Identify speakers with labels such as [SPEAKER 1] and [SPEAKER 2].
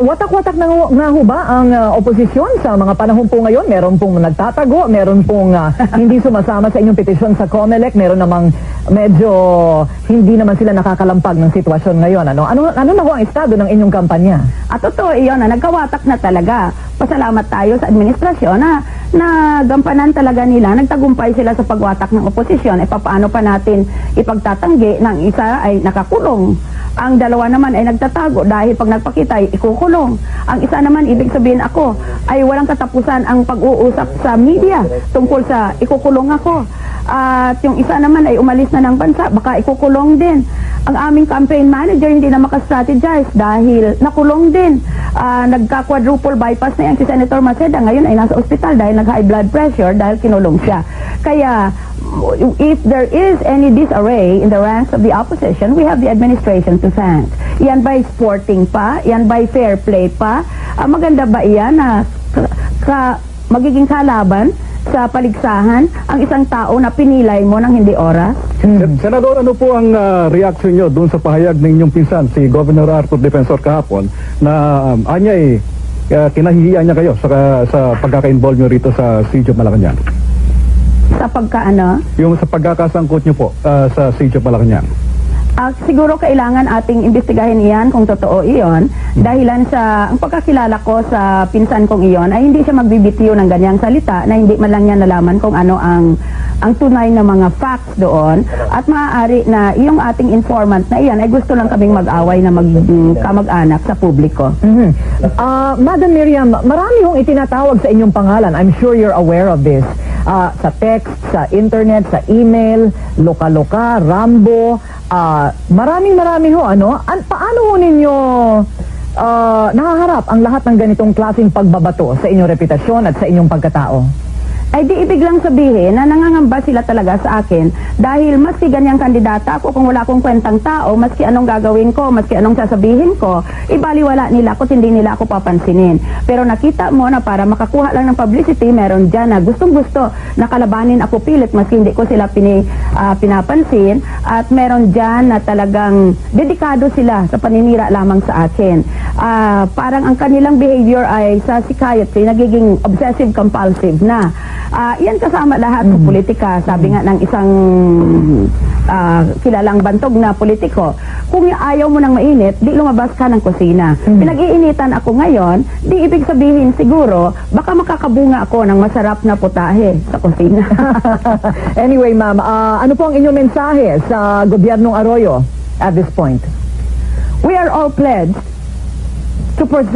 [SPEAKER 1] Watak-watak na nga ho ba ang ah, oposisyon sa mga panahon po ngayon? Meron pong nagtatago, meron pong ah, hindi sumasama sa inyong petisyon sa COMELEC, meron namang medyo hindi naman sila nakakalampag ng sitwasyon ngayon. Ano, ano, ano na ho ang estado ng inyong kampanya?
[SPEAKER 2] At totoo iyon na nagkawatak na talaga. Pasalamat tayo sa administrasyon na nagampanan talaga nila, nagtagumpay sila sa pagwatak ng oposisyon. E paano pa natin ipagtatanggi ng isa ay nakakulong. Ang dalawa naman ay nagtatago dahil pag nagpakita ay ikukulong. Ang isa naman, ibig sabihin ako, ay walang katapusan ang pag-uusap sa media tungkol sa ikukulong ako. At yung isa naman ay umalis na ng bansa, baka ikukulong din. Ang aming campaign manager hindi na makastrategize dahil nakulong din. Ah, nagka-quadruple bypass na yan si Senator Maceda. Ngayon ay nasa ospital dahil nag-high blood pressure dahil kinulong siya. Kaya if there is any disarray in the ranks of the opposition, we have the administration to thank. Yan by sporting pa, yan by fair play pa. Ah, maganda ba iyan na ka- magiging kalaban sa paligsahan ang isang tao na pinilay mo ng hindi oras?
[SPEAKER 3] Sen- Senador, ano po ang ah, reaction nyo doon sa pahayag ng inyong pinsan, si Governor Arthur Defensor kahapon, na um, anya eh, uh, kinahihiyan niya kayo sa, sa pagkaka-involve nyo rito sa of Malacanang?
[SPEAKER 2] Sa pagkaano?
[SPEAKER 3] Yung sa pagkakasangkot nyo po ah, sa of Malacanang?
[SPEAKER 2] Ah, siguro kailangan ating imbestigahin iyan kung totoo iyon dahilan sa ang pagkakilala ko sa pinsan kong iyon ay hindi siya magbibitiw ng ganyang salita na hindi man lang niya nalaman kung ano ang ang tunay na mga facts doon at maaari na yung ating informant na iyan ay gusto lang kaming mag-away na maging kamag-anak sa publiko.
[SPEAKER 1] Mhm. Ah, Madam Miriam, marami hong itinatawag sa inyong pangalan. I'm sure you're aware of this. Ah, sa text, sa internet, sa email, loka-loka, Rambo, ah, maraming marami ho, ano? An paano ho ninyo ah, nahaharap ang lahat ng ganitong klaseng pagbabato sa inyong reputasyon at sa inyong pagkatao?
[SPEAKER 2] Ay di ibig lang sabihin na nangangamba sila talaga sa akin dahil maski ganyang kandidata ako kung wala akong kwentang tao, maski anong gagawin ko, maski anong sasabihin ko, ibaliwala nila ako, hindi nila ako papansinin. Pero nakita mo na para makakuha lang ng publicity, meron dyan na gustong gusto na kalabanin ako pilit maski hindi ko sila pini, ah, pinapansin at meron dyan na talagang dedikado sila sa paninira lamang sa akin. Ah, parang ang kanilang behavior ay sa psychiatry nagiging obsessive compulsive na. Ah, yan kasama lahat sa politika. Sabi nga ng isang ah, kilalang bantog na politiko, kung ayaw mo ng mainit, di lumabas ka ng kusina. Pinag-iinitan ako ngayon, di ibig sabihin siguro, baka makakabunga ako ng masarap na putahe sa kusina.
[SPEAKER 1] anyway, ma'am, ah, ano po ang inyong mensahe sa gobyernong Arroyo at this point?
[SPEAKER 2] We are all pledged to preserve